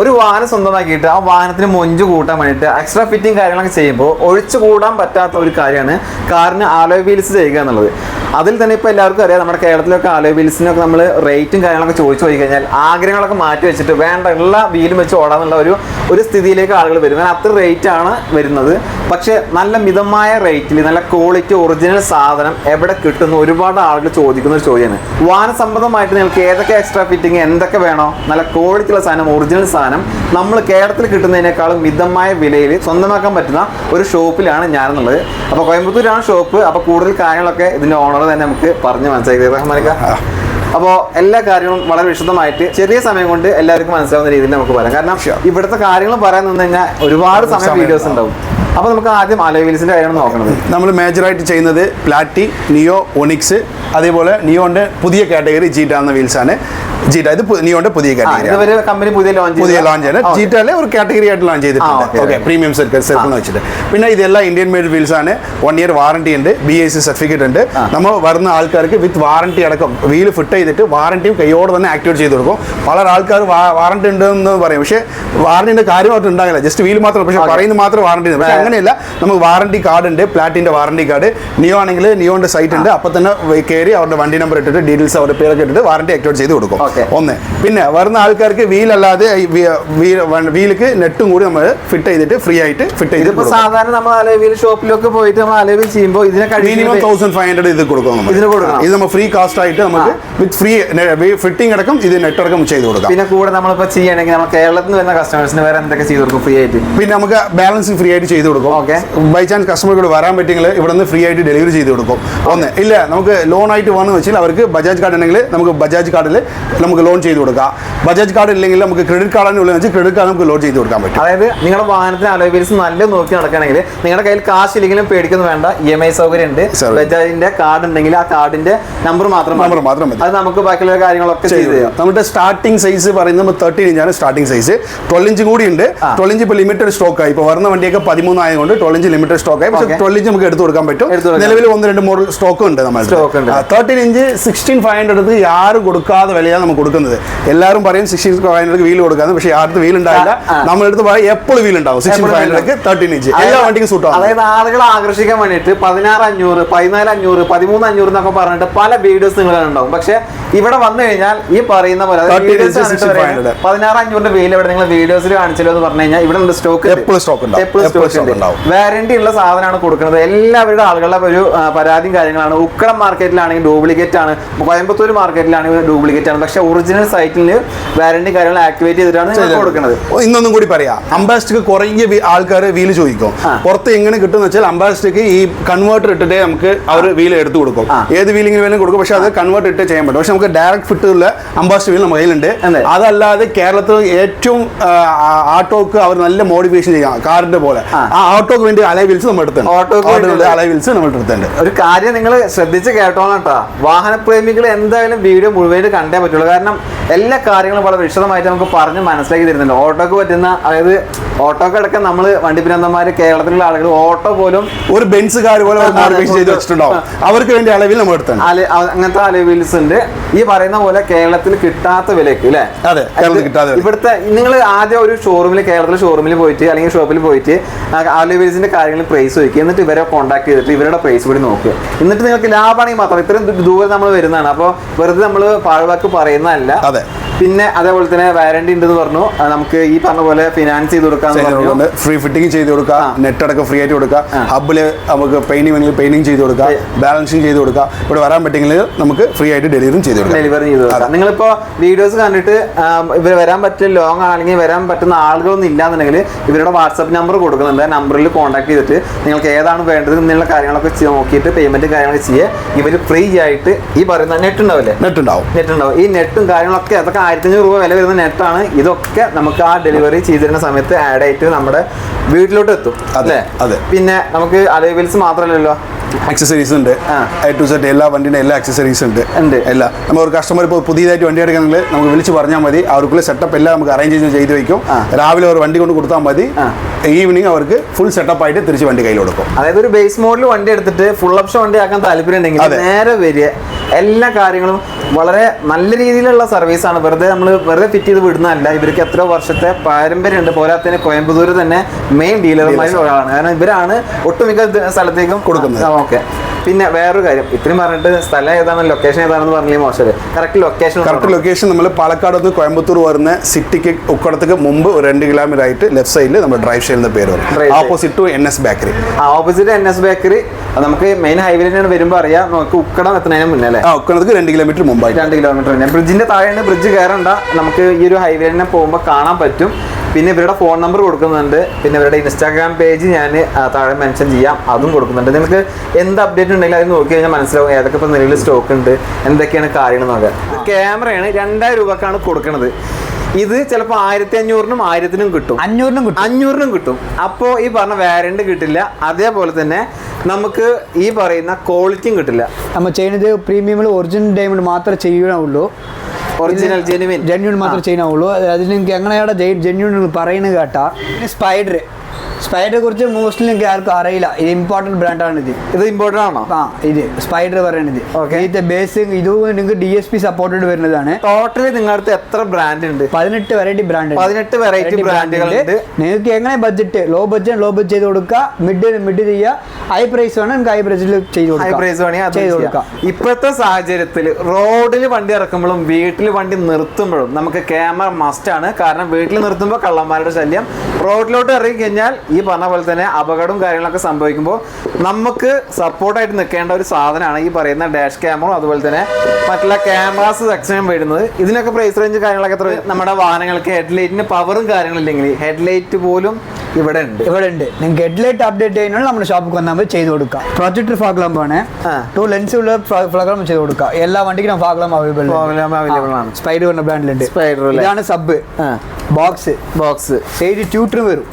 ഒരു വാഹനം സ്വന്തമാക്കിയിട്ട് ആ വാഹനത്തിന് മൊഞ്ച് കൂട്ടാൻ വേണ്ടിയിട്ട് എക്സ്ട്രാ ഫിറ്റിംഗ് കാര്യങ്ങളൊക്കെ ചെയ്യുമ്പോൾ ഒഴിച്ചു കൂടാൻ പറ്റാത്ത ഒരു കാര്യമാണ് കാറിന് ആലോയ് വീൽസ് ചെയ്യുക എന്നുള്ളത്. അതിൽ തന്നെ ഇപ്പോൾ എല്ലാവർക്കും അറിയാം നമ്മുടെ കേരളത്തിലൊക്കെ ആലോയ് വീൽസിനൊക്കെ നമ്മൾ റേറ്റും കാര്യങ്ങളൊക്കെ ചോദിച്ചു പോയി കഴിഞ്ഞാൽ ആഗ്രഹങ്ങളൊക്കെ മാറ്റി വെച്ചിട്ട് വേണ്ട എല്ലാ വീലും വെച്ച് ഓടാന്നുള്ള ഒരു ഒരു സ്ഥിതിയിലേക്ക് ആളുകൾ വരും. കാരണം അത്ര റേറ്റാണ് വരുന്നത്. പക്ഷേ നല്ല മിതമായ റേറ്റിൽ നല്ല ക്വാളിറ്റി ഒറിജിനൽ സാധനം എവിടെ കിട്ടുന്നു ഒരുപാട് ആളുകൾ ചോദിക്കുന്ന ഒരു ചോദ്യമാണ്. വാഹന സംബന്ധമായിട്ട് നിങ്ങൾക്ക് ഏതൊക്കെ എക്സ്ട്രാ ഫിറ്റിംഗ് എന്തൊക്കെ വേണോ നല്ല ക്വാളിറ്റി ഉള്ള സാധനം ഒറിജിനൽ സാധനം നമ്മൾ കേരളത്തിൽ കിട്ടുന്നതിനേക്കാളും മിതമായ വിലയിൽ സ്വന്തമാക്കാൻ പറ്റുന്ന ഒരു ഷോപ്പിലാണ് ഞാനെന്നുള്ളത് അപ്പോൾ കോയമ്പത്തൂരാണ് ഷോപ്പ്. അപ്പോൾ കൂടുതൽ കാര്യങ്ങളൊക്കെ ഇതിന്റെ ഓണർ തന്നെ നമുക്ക് പറഞ്ഞ് മനസ്സിലാക്കി റഹ്മാനിക്ക അപ്പോൾ എല്ലാ കാര്യങ്ങളും വളരെ വിശദമായിട്ട് ചെറിയ സമയം കൊണ്ട് എല്ലാവർക്കും മനസ്സിലാവുന്ന രീതിയിൽ നമുക്ക് പറയാം. കാരണം ഇവിടുത്തെ കാര്യങ്ങൾ പറയാൻ നിന്ന് കഴിഞ്ഞാൽ ഒരുപാട് സമയം വീഡിയോസ് ഉണ്ടാവും. അപ്പോൾ നമുക്ക് ആദ്യം അലോവീൽസിന്റെ കാര്യമാണ് നോക്കണത്. നമ്മൾ മേജറായിട്ട് ചെയ്യുന്നത് പ്ലാറ്റി നിയോ ഒണിക്സ് അതേപോലെ നിയോന്റെ പുതിയ കാറ്റഗറി ജീറ്റ എന്ന വീൽസാണ്. ജീറ്റ ഇത് നിയോന്റെ പുതിയ കാറ്റഗറി കമ്പനി പുതിയ ലോഞ്ച് പുതിയ ലോഞ്ച് ആണ് ജീറ്റയിലെ ഒരു കാറ്റഗറി ആയിട്ട് ലോഞ്ച് ചെയ്തിട്ടുണ്ട്. ഓക്കെ. പ്രീമിയം സർക്കിൾ സർക്കിൾ എന്ന് വെച്ചിട്ട്. പിന്നെ ഇതെല്ലാം ഇന്ത്യൻ മെയ്ഡ് വീൽസ് ആണ്. വൺ ഇയർ വാറണ്ടി ഉണ്ട് ബി എസ് സി സർട്ടിഫിക്കറ്റ് ഉണ്ട്. നമ്മൾ വരുന്ന ആൾക്കാർക്ക് വിത്ത് വാറണ്ടി അടക്കം വീൽ ഫിറ്റ് ചെയ്തിട്ട് വാറണ്ടിയും കൈയോടെ തന്നെ ആക്ടിവേറ്റ് ചെയ്ത് കൊടുക്കും. പല ആൾക്കാർ വാറണ്ടി ഉണ്ട് എന്ന് പറയും. പക്ഷേ വാറണ്ടിന്റെ കാര്യമായിട്ട് ഉണ്ടാകില്ല. ജസ്റ്റ് വീൽ മാത്രം പക്ഷേ പറയുന്നത് മാത്രം വാറണ്ടി ഉണ്ട് പക്ഷേ അങ്ങനെയല്ല. നമുക്ക് വാറണ്ടി കാർഡ് ഉണ്ട് പ്ലാറ്റിന്റെ വാറണ്ടി കാർഡ് നിയോ ആണെങ്കിൽ നിയോന്റെ സൈറ്റ് ഉണ്ട്. അപ്പൊ തന്നെ കയറി അവരുടെ വണ്ടി നമ്പർ ഇട്ടിട്ട് ഡീറ്റെയിൽസ് അവരുടെ പേരൊക്കെ ഇട്ടിട്ട് വാറണ്ടി ആക്ടിവേറ്റ് ചെയ്ത് കൊടുക്കും. ഒന്ന്. പിന്നെ വരുന്ന ആൾക്കാർക്ക് വീൽ അല്ലാതെ വീലിക്ക് നെറ്റും കൂടി നമ്മൾ ഫിറ്റ് ചെയ്തിട്ട് ഫ്രീ ആയിട്ട് ഫിറ്റ് ചെയ്ത് സാധാരണ നമ്മൾ അലവീൽ ഷോപ്പിലൊക്കെ പോയിട്ട് നമ്മൾ അലവീൽ ചെയ്യുമ്പോൾ ഇതിനെ മിനിമം തൗസൻഡ് ഫൈവ് ഹൺഡ്രഡ് ഇത് കൊടുക്കും നമ്മൾ ഇതിന് കൊടുക്കണം. ഇത് നമ്മൾ ഫ്രീ കാസ്റ്റ് ആയിട്ട് നമുക്ക് വിത്ത് ഫ്രീ ഫിറ്റിംഗ് അടക്കം ഇത് നെറ്റ് അടക്കം ചെയ്ത് കൊടുക്കാം. പിന്നെ കൂടെ നമ്മളിപ്പോൾ ചെയ്യണമെങ്കിൽ നമ്മൾ കേരളത്തിൽ നിന്ന് വരുന്ന കസ്റ്റമേഴ്സിന് വേറെ എന്തൊക്കെ ചെയ്ത് കൊടുക്കും ഫ്രീ ആയിട്ട്? പിന്നെ നമുക്ക് ബാലൻസിങ് ഫ്രീ ആയിട്ട് ചെയ്ത് കൊടുക്കും. ഓക്കെ. ബൈ ചാൻസ് കസ്റ്റമർ കൂടെ വരാൻ പറ്റിയെങ്കിൽ ഇവിടെ നിന്ന് ഫ്രീ ആയിട്ട് ഡെലിവറി ചെയ്ത് കൊടുക്കും. ഒന്ന് ഇല്ല നമുക്ക് ലോൺ ആയിട്ട് വേണമെന്ന് വെച്ചാൽ അവർക്ക് ബജാജ് കാർഡ് ഉണ്ടെങ്കിൽ നമുക്ക് ബജാജ് കാർഡിൽ നമുക്ക് ലോൺ ചെയ്ത് കൊടുക്കാം. ബജാജ് കാർഡ് ഇല്ലെങ്കിൽ നമുക്ക് ക്രെഡിറ്റ് കാർഡ് ഉള്ളത് വെച്ചാൽ ക്രെഡിറ്റ് കാർഡ് നമുക്ക് ലോൺ ചെയ്ത് കൊടുക്കാൻ പറ്റും. അതായത് നിങ്ങളുടെ വാഹനത്തിന് അലോവീൽസ് നല്ല നോക്കി നടക്കുകയാണെങ്കിൽ നിങ്ങളുടെ കയ്യിൽ കാശ് ഇല്ലെങ്കിലും പേടിക്കുന്നു വേണ്ട. ഇ എം ഐ സൗകര്യം ഉണ്ട്. ബജാജിന്റെ കാർഡ് ഉണ്ടെങ്കിൽ ആ കാർഡിന്റെ നമ്പർ മാത്രം മതി. Number മാത്രം മതി. അത് നമുക്ക് ബാക്കിയുള്ള കാര്യങ്ങളൊക്കെ ചെയ്ത് തരാം. നമ്മുടെ സ്റ്റാർട്ടിംഗ് സൈസ് പറയുന്നത് തേർട്ടീൻ ഇഞ്ചാണ് സ്റ്റാർട്ടിംഗ് സൈസ് ട്വൽവ് ഇഞ്ച് കൂടി ഉണ്ട്. ട്വൽവ് ഇഞ്ച് ഇപ്പോൾ ലിമിറ്റഡ് സ്റ്റോക്ക് ആയി. ഇപ്പോൾ വരുന്ന വണ്ടിയൊക്കെ പതിമൂന്ന് ആയതുകൊണ്ട് ട്വൽവ് ഇഞ്ച് ലിമിറ്റഡ് സ്റ്റോക്ക് ആയി. പക്ഷേ. ട്വൽവ് ഇഞ്ച് നമുക്ക് എടുത്തു കൊടുക്കാൻ പറ്റും. നിലവിൽ ഒന്ന് രണ്ട് മോഡൽ സ്റ്റോക്ക് ഉണ്ട് നമ്മൾ thirteen inch sixteen five hundred ആരും കൊടുക്കാതെ വിലയാണ് നമുക്ക് കൊടുക്കുന്നത്. എല്ലാവരും പറയും സിക്സ്റ്റി ഫൈവ് ഹൺഡ്രഡ് വീൽ കൊടുക്കാന്ന് പക്ഷേ ആർക്ക് വീൽ ഉണ്ടാവില്ല. നമ്മൾ എടുത്ത് നമ്മളെടുത്ത് പറയും എപ്പോഴും വീൽ ഉണ്ടാവും. സിക്സ്റ്റി ഹൺഡ്രഡ് തേർട്ടീൻ ഇഞ്ച് എല്ലാ വണ്ടിക്കും സൂട്ട് ആവും. അതായത് ആളുകളെ ആകർഷിക്കാൻ വേണ്ടിയിട്ട് പതിനാറ് അഞ്ഞൂറ് പതിനാല് അഞ്ഞൂറ് പതിമൂന്ന് അഞ്ഞൂറ് എന്നൊക്കെ പറഞ്ഞിട്ട് പല വീഡിയോസ് നിങ്ങൾ ഉണ്ടാവും പക്ഷെ ഇവിടെ വന്നു കഴിഞ്ഞാൽ ഈ പറയുന്ന പോലെ അതായത് 13 videos inch, കണ്ടിട്ട് 6500. പറയുന്നത് പതിനാറ് അഞ്ഞൂറിന്റെ വീൽ ഇവിടെ നിങ്ങൾ വീഡിയോസിൽ കാണിച്ചല്ലോ എന്ന് പറഞ്ഞു കഴിഞ്ഞാൽ ഇവിടെ ഉണ്ട്. സ്റ്റോക്ക് എപ്പോഴും സ്റ്റോക്ക്. എപ്പോഴും സ്റ്റോക്ക് വാറന്റി ഉള്ള സാധനമാണ് കൊടുക്കുന്നത്. എല്ലാവരുടെ ആളുകളുടെ ഒരു പരാതിയും കാര്യങ്ങളാണ്. ഉക്കടം മാർക്കറ്റിലാണെങ്കിൽ ഡ്യൂപ്ലിക്കേറ്റ് ആണ്. കോയമ്പത്തൂർ മാർക്കറ്റിലാണെങ്കിൽ ഡ്യൂപ്ലിക്കേറ്റ് ആണ്. പക്ഷെ ഒറിജിനൽ സൈറ്റിൽ വാറണ്ടി കാര്യങ്ങൾ ആക്ടിവേറ്റ് ചെയ്തിട്ടാണ് കൊടുക്കുന്നത്. ഇന്നൊന്നും കൂടി പറയാം. അംബാസിഡർക്ക് കുറേ ആൾക്കാർ വീൽ ചോദിക്കും. പുറത്ത് എങ്ങനെ കിട്ടും വെച്ചാൽ അംബാസിഡർക്ക് ഈ കൺവേർട്ടർ ഇട്ടിട്ടേ നമുക്ക് അവർ വീൽ എടുത്തു കൊടുക്കും. ഏത് വീലിംഗ് വേണം കൊടുക്കും. പക്ഷെ അത് കൺവേർട്ട് ഇട്ട് ചെയ്യാൻ പറ്റും. പക്ഷെ നമുക്ക് ഡയറക്റ്റ് ഫിറ്റ് ഉള്ള അംബാസിഡർ വീൽ നമ്മുടെ കയ്യിലുണ്ട്. അതല്ലാതെ കേരളത്തിൽ ഏറ്റവും ആട്ടോക്ക് അവർ നല്ല മോഡിഫിക്കേഷൻ ചെയ്യാം. കാറിന്റെ പോലെ. ആ. ഓട്ടോക്ക് വേണ്ടി അലൈ വീൽസ് നമ്മൾ എടുത്തുണ്ട് ഓട്ടോക്ക് അലൈ വീൽസ് നമ്മൾ എടുത്തിട്ടുണ്ട് ഒരു കാര്യം നിങ്ങൾ ശ്രദ്ധിച്ച് കേട്ടോ. കേട്ടോ വാഹനപ്രേമികൾ എന്തായാലും വീഡിയോ മുഴുവൻ കണ്ടേ പറ്റുള്ളൂ. കാരണം എല്ലാ കാര്യങ്ങളും വളരെ വിശദമായിട്ട് നമുക്ക് പറഞ്ഞ് മനസ്സിലാക്കി തരുന്നുണ്ട്. ഓട്ടോക്ക് പറ്റുന്ന അതായത് ഓട്ടോക്ക് അടക്കം നമ്മൾ വണ്ടിപ്പിരന്തന്മാര് കേരളത്തിലുള്ള ആളുകൾ ഓട്ടോ പോലും ഒരു ബെൻസ് കാർ പോലെ ചെയ്ത്. വെച്ചിട്ടുണ്ടാവും. അവർക്ക് വേണ്ടി അലവിൽ നമ്മൾ അങ്ങനത്തെ അലവിൽസ് ഉണ്ട്. ഈ പറയുന്ന പോലെ കേരളത്തിൽ കിട്ടാത്ത വിലക്ക് അല്ലേ അതെ, കേരളത്തിൽ വിലയ്ക്ക്. ഇവിടുത്തെ നിങ്ങൾ ആദ്യം ഒരു ഷോറൂമിൽ കേരളത്തിലെ ഷോറൂമിൽ പോയിട്ട് അല്ലെങ്കിൽ ഷോപ്പിൽ പോയിട്ട് അലവിൽസിന്റെ കാര്യങ്ങൾ പ്രൈസ് ചോദിക്കുക എന്നിട്ട് ഇവരെ കോൺടാക്ട് ചെയ്തിട്ട് ഇവരുടെ പ്രൈസ് കൂടി നോക്കുക എന്നിട്ട് നിങ്ങൾക്ക് ലാഭമാണെങ്കിൽ മാത്രം ഇത്രയും ദൂരം നമ്മൾ വരുന്നതാണ്. അപ്പോൾ വെറുതെ നമ്മൾ പാഴ്വാക്ക് പറയുന്നതല്ല അതെ. പിന്നെ അതേപോലെ തന്നെ വാരണ്ടി ഉണ്ടെന്ന് പറഞ്ഞു. നമുക്ക് ഈ പറഞ്ഞ പോലെ ഫിനാൻസ് ചെയ്ത് പറഞ്ഞു. ഫ്രീ ഫിറ്റിംഗ് ചെയ്ത് കൊടുക്കാം നെറ്റ് അടക്കം ഫ്രീ ആയിട്ട് കൊടുക്കാം. ഹബിൽ നമുക്ക് പെയിന്റിംഗ് വേണമെങ്കിൽ പെയിന്റിംഗ് ചെയ്ത് കൊടുക്കാം. ബാലൻസിങ് ചെയ്ത് കൊടുക്കുക ഇവിടെ വരാൻ പറ്റെങ്കിൽ നമുക്ക് ഫ്രീ ആയിട്ട് ഡെലിവറിയും ചെയ്ത് കൊടുക്കാം. ഡെലിവറി ചെയ്ത് കൊടുക്കാം. നിങ്ങളിപ്പോ വീഡിയോസ് കണ്ടിട്ട് ഇവർ വരാൻ പറ്റിയ ലോങ് ആണെങ്കിൽ വരാൻ പറ്റുന്ന ആളുകളൊന്നും ഇല്ലാന്നുണ്ടെങ്കിൽ ഇവരുടെ വാട്സപ്പ് നമ്പർ കൊടുക്കുന്നുണ്ട്. ആ നമ്പറിൽ കോൺടാക്ട് ചെയ്തിട്ട് നിങ്ങൾക്ക് ഏതാണ് വേണ്ടത് എന്നുള്ള കാര്യങ്ങളൊക്കെ നോക്കിയിട്ട് പേയ്മെന്റ് കാര്യങ്ങളൊക്കെ ചെയ്യുക ഇവർ ഫ്രീ ആയിട്ട് ഈ പറയുന്ന നെറ്റ് ഉണ്ടാവില്ലേ? നെറ്റ് ഉണ്ടാവും. നെറ്റ് ഉണ്ടാവും. ഈ നെറ്റും കാര്യങ്ങളൊക്കെ അതൊക്കെ ആയിരത്തി അഞ്ഞൂറ് രൂപ വില വരുന്ന നെറ്റാണ് ഇതൊക്കെ നമുക്ക് ആ ഡെലിവറി ചെയ്തിരുന്ന സമയത്ത് ആഡ് ആയിട്ട് നമ്മുടെ വീട്ടിലോട്ട് എത്തും. അതെ, അല്ലേ? അതെ. പിന്നെ നമുക്ക് അലവൽസ് മാത്രമല്ലല്ലോ? ആക്സസറീസ് ഉണ്ട്. എ ടു സെറ്റ് എല്ലാ വണ്ടിയുടെ എല്ലാ അക്സസറീസ് ഉണ്ട്. ഉണ്ട്. എല്ലാ. നമ്മൾ ഒരു കസ്റ്റമർ ഇപ്പോൾ പുതിയതായിട്ട് വണ്ടി എടുക്കണമെങ്കിൽ നമുക്ക് വിളിച്ച് പറഞ്ഞാൽ മതി. അവർക്കുള്ള സെറ്റപ്പ് എല്ലാം നമുക്ക് അറേഞ്ച് ചെയ്ത് ചെയ്ത് വെക്കും. രാവിലെ ഒരു വണ്ടി കൊണ്ട് കൊടുത്താൽ മതി. ഈവനിങ് അവർക്ക് ഫുൾ സെറ്റപ്പ് ആയിട്ട് തിരിച്ച് വണ്ടി കയ്യിൽ കൊടുക്കും. അതായത് ഒരു ബേസ് മോഡൽ വണ്ടി എടുത്തിട്ട് ഫുൾ ഓപ്ഷൻ വണ്ടി ആക്കാൻ താല്പര്യം ഉണ്ടെങ്കിൽ നേരെ വരിക. എല്ലാ കാര്യങ്ങളും വളരെ നല്ല രീതിയിലുള്ള സർവീസാണ് വെറുതെ നമ്മൾ വെറുതെ ഫിറ്റ് ചെയ്ത് വിടുന്നതല്ല. ഇവർക്ക് എത്രയോ വർഷത്തെ പാരമ്പര്യമുണ്ട്. പോരാത്തതിന് കോയമ്പത്തൂർ തന്നെ മെയിൻ ഡീലർമാരിൽ ഒരാളാണ്. കാരണം ഇവരാണ് ഒട്ടുമിക്ക സ്ഥലത്തേക്കും കൊടുക്കുന്നത്. ഓക്കെ പിന്നെ വേറൊരു കാര്യം. ഇത്രയും പറഞ്ഞിട്ട് സ്ഥലം ഏതാണ് ലൊക്കേഷൻ ഏതാണെന്ന് പറഞ്ഞാൽ മോശമല്ലേ കറക്റ്റ് ലൊക്കേഷൻ കറക്റ്റ് ലൊക്കേഷൻ നമ്മൾ പാലക്കാട് നിന്ന് കോയമ്പത്തൂർ വരുന്ന സിറ്റിക്ക് ഉക്കടത്തേക്ക് മുമ്പ് രണ്ട് കിലോമീറ്റർ ആയിട്ട് ലെഫ്റ്റ് സൈഡിൽ നമ്മൾ ഡ്രൈവ് ചെയ്യുന്ന പേര് വരും opposite to N S bakery opposite N S bakery നമുക്ക് മെയിൻ ഹൈവേ തന്നെയാണ് വരുമ്പോൾ അറിയാം നമുക്ക് ഉക്കടം എത്തുന്നതിന് മുന്നേ അല്ലേ? ആ രണ്ട് കിലോമീറ്റർ മുമ്പ് രണ്ട് കിലോമീറ്റർ തന്നെ ബ്രിഡ്ജിന്റെ താഴെയാണ് ബ്രിഡ്ജ് കയറണ്ട. നമുക്ക് ഈ ഒരു ഹൈവേലിനെ തന്നെ പോകുമ്പോൾ കാണാൻ പറ്റും. പിന്നെ ഇവരുടെ ഫോൺ നമ്പർ കൊടുക്കുന്നുണ്ട്. പിന്നെ ഇവരുടെ ഇൻസ്റ്റാഗ്രാം പേജ് ഞാൻ താഴെ മെൻഷൻ ചെയ്യാം. അതും കൊടുക്കുന്നുണ്ട്. നിങ്ങൾക്ക് എന്ത് അപ്ഡേറ്റ് ഉണ്ടെങ്കിലും അത് നോക്കി കഴിഞ്ഞാൽ മനസ്സിലാവും ഏതൊക്കെ ഇപ്പോൾ നിലവിൽ സ്റ്റോക്ക് ഉണ്ട് എന്തൊക്കെയാണ് കാര്യങ്ങൾ നോക്കുക ക്യാമറയാണ് രണ്ടായിരം രൂപക്കാണ് കൊടുക്കുന്നത് ഇത് ചിലപ്പോൾ ആയിരത്തി അഞ്ഞൂറിനും ആയിരത്തിനും കിട്ടും. അഞ്ഞൂറിനും കിട്ടും. അഞ്ഞൂറിനും കിട്ടും. അപ്പോൾ ഈ പറഞ്ഞ വാരണ്ട് കിട്ടില്ല. അതേപോലെ തന്നെ നമുക്ക് ഈ പറയുന്ന ക്വാളിറ്റിയും കിട്ടില്ല. നമ്മൾ ചെയ്യുന്നത് പ്രീമിയം ഒറിജിനൽ ഡയമണ്ട് മാത്രമേ ചെയ്യണുള്ളൂ ഒറിജിനൽ ജെനുവിൻ ജെന്യൂൺ മാത്രമേ ചെയ്യാവുള്ളൂ അതിന് നിങ്ങൾക്ക് എങ്ങനെയാണ് ജെന്യൂൺ പറയുന്നത് കേട്ടാ. സ്പൈഡർ സ്പൈഡറെ കുറിച്ച് മോസ്റ്റ്ലി എനിക്ക് ആർക്കും അറിയില്ല. ഇത് ഇമ്പോർട്ടന്റ് ബ്രാൻഡാണ് ഇത്. ഇത് ഇമ്പോർട്ടന്റ് ആണോ? ആ ഇത് സ്പൈഡർ പറയണത്. ഓക്കെ ഇതിന്റെ ബേസ് ഇത് നിങ്ങൾക്ക് ഡി എസ് പി സപ്പോർട്ടഡ് വരുന്നതാണ്. ടോട്ടലി നിങ്ങളുടെ എത്ര ബ്രാൻഡ് ഉണ്ട്? പതിനെട്ട് വെറൈറ്റി ബ്രാൻഡ് പതിനെട്ട് വെറൈറ്റി ബ്രാൻഡുകൾ നിങ്ങൾക്ക് എങ്ങനെ budget low budget low budget ചെയ്ത് കൊടുക്കുക. മിഡ് മിഡ് ചെയ്യുക. ഹൈ പ്രൈസ് വേണം നിങ്ങൾക്ക് ഹൈ പ്രൈസിൽ ചെയ്ത് ഹൈ പ്രൈസ് വേണമെങ്കിൽ ചെയ്ത് കൊടുക്കാം. ഇപ്പോഴത്തെ സാഹചര്യത്തിൽ റോഡിൽ വണ്ടി ഇറക്കുമ്പോഴും വീട്ടിൽ വണ്ടി നിർത്തുമ്പോഴും നമുക്ക് ക്യാമറ മസ്റ്റ് ആണ്. കാരണം വീട്ടിൽ നിർത്തുമ്പോൾ കള്ളന്മാരുടെ ശല്യം. റോഡിലോട്ട് ഇറങ്ങി കഴിഞ്ഞാൽ ഈ പറഞ്ഞ പോലെ തന്നെ അപകടവും കാര്യങ്ങളൊക്കെ സംഭവിക്കുമ്പോൾ നമുക്ക് സപ്പോർട്ടായിട്ട് നിൽക്കേണ്ട ഒരു സാധനമാണ് ഈ പറയുന്ന ഡാഷ് ക്യാമറ അതുപോലെ തന്നെ മറ്റുള്ള ക്യാമറാസ് സെക്ഷനും വരുന്നത്. ഇതിനൊക്കെ പ്രൈസ് റേഞ്ച് കാര്യങ്ങളൊക്കെ എത്ര നമ്മുടെ വാഹനങ്ങൾക്ക് ഹെഡ്ലൈറ്റിന് പവറും കാര്യങ്ങളില്ലെങ്കിൽ ഹെഡ്ലൈറ്റ് പോലും ഇവിടെ ഉണ്ട് ഇവിടെ ഉണ്ട് നിങ്ങൾക്ക് ഹെഡ്ലൈറ്റ് അപ്ഡേറ്റ് ചെയ്യുന്നത് നമ്മുടെ ഷോപ്പിൽ വന്നാൽ മതി ചെയ്ത് കൊടുക്കാം. പ്രൊജക്ടർ ഫാഗ്ലാമ്പാണ് ആണ്. ടു ലെൻസ് ഉള്ള ഫാഗ്ലാം ചെയ്ത് കൊടുക്കാം. എല്ലാ വണ്ടിക്കും ഫാഗ്ലാം അവൈലബിൾ അവൈലബിൾ ആണ്. സ്പൈഡർ എന്ന ബ്രാൻഡിലുണ്ട് സ്പൈഡർ ഇതാണ് sub box box side tweeter വരും.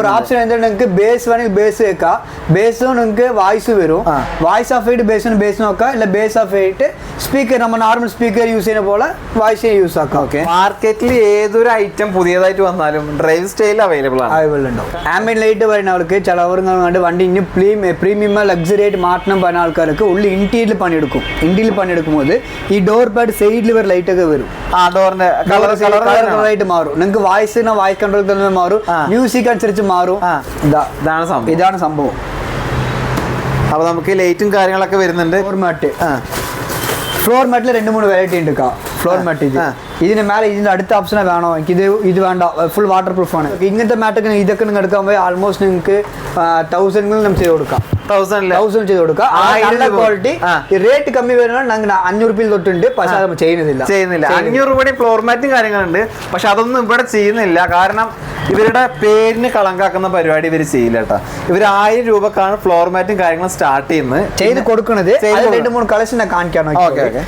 ഒരു ഓപ്ഷൻ എന്താ നിങ്ങൾക്ക് ബേസ് വേണമെങ്കിൽ ബേസ് വെക്കാം. ബേസ് നിങ്ങൾക്ക് വായിസ് വരും. ആ. വായിസ് ഓഫ് ആയിട്ട് ബേസിന് ബേസ് നോക്കാം. ഇല്ല ബേസ് ഓഫ് ആയിട്ട് സ്പീക്കർ നമ്മൾ നോർമൽ സ്പീക്കർ യൂസ് ചെയ്യുന്ന പോലെ വായിസ് യൂസ് ആക്കാം. ഓക്കെ മാർക്കറ്റിൽ ഏതൊരു ഐറ്റം പുതിയതായിട്ട് വന്നാലും ഡ്രൈവ് സ്റ്റൈൽ അവൈലബിൾ ആണ്. അവൈലബിൾ ഉണ്ടാവും ആംബിയൻ ലൈറ്റ് പറയുന്ന ആൾക്ക് ചിലവർക്ക് കണ്ട് വണ്ടി ഇനി പ്രീം പ്രീമിയം ലക്സറി ആയിട്ട് മാറ്റണം പറഞ്ഞ ആൾക്കാർക്ക് ഉള്ളിൽ ഇന്റീരിയൽ പണിയെടുക്കും. ഇന്റീരിയൽ പണിയെടുക്കുമ്പോൾ ഈ ഡോർ പാഡ് സൈഡിൽ ഒരു ലൈറ്റ് ഒക്കെ വരും. ആ ഡോറിന്റെ കളർ കളർ കളറായിട്ട് മാറും. നിങ്ങൾക്ക് വായിസ് കൺട്രോൾ തന്നെ മാറും. മ്യൂസിക് അനുസരിച്ച് മാറും. ഇതാ. ഇതാണ് സംഭവം. ഇതാണ് സംഭവം. അപ്പൊ നമുക്ക് ലൈറ്റും കാര്യങ്ങളൊക്കെ വരുന്നുണ്ട്. ഫ്ലോർ മാറ്റ് ആ. ഫ്ലോർ മാറ്റിൽ രണ്ട് മൂന്ന് വെറൈറ്റി ഉണ്ട് ഫ്ലോർ മാറ്റ് ഇത്. ഇതിന് മേലെ ഇതിന്റെ അടുത്ത ഓപ്ഷനെ വേണോ? എനിക്ക് ഇത് ഇത് വേണ്ട. ഫുൾ വാട്ടർ പ്രൂഫ് ആണ്. ഇങ്ങനത്തെ മാറ്റൊക്കെ ഇതൊക്കെ നിങ്ങൾ എടുക്കാൻ പോയി ആൾമോസ്റ്റ് നിങ്ങൾക്ക് തൗസൻഡിൽ നമുക്ക് ചെയ്ത് കൊടുക്കാം. തൗസൻഡ് ചെയ്ത് കൊടുക്കാം. നല്ല ക്വാളിറ്റി റേറ്റ് കമ്മി വരുന്നത് ഞങ്ങൾ അഞ്ഞൂറ് രൂപയിൽ തൊട്ടുണ്ട്. പക്ഷെ അത് ചെയ്യുന്നില്ല. ചെയ്യുന്നില്ല. അഞ്ഞൂറ് രൂപയുടെ ഫ്ലോർ മാറ്റും കാര്യങ്ങളുണ്ട്. പക്ഷെ അതൊന്നും ഇവിടെ ചെയ്യുന്നില്ല. കാരണം ഇവരുടെ പേരിന് കളങ്കാക്കുന്ന പരിപാടി ഇവർ ചെയ്യില്ല കേട്ടോ. ഇവർ ആയിരം രൂപക്കാണ് ഫ്ലോർ മാറ്റും കാര്യങ്ങളും സ്റ്റാർട്ട് ചെയ്യുന്നത്. ചെയ്ത് കൊടുക്കുന്നത് രണ്ട് മൂന്ന് കളക്ഷൻ കാണിക്കാൻ ഓക്കെ ഓക്കെ.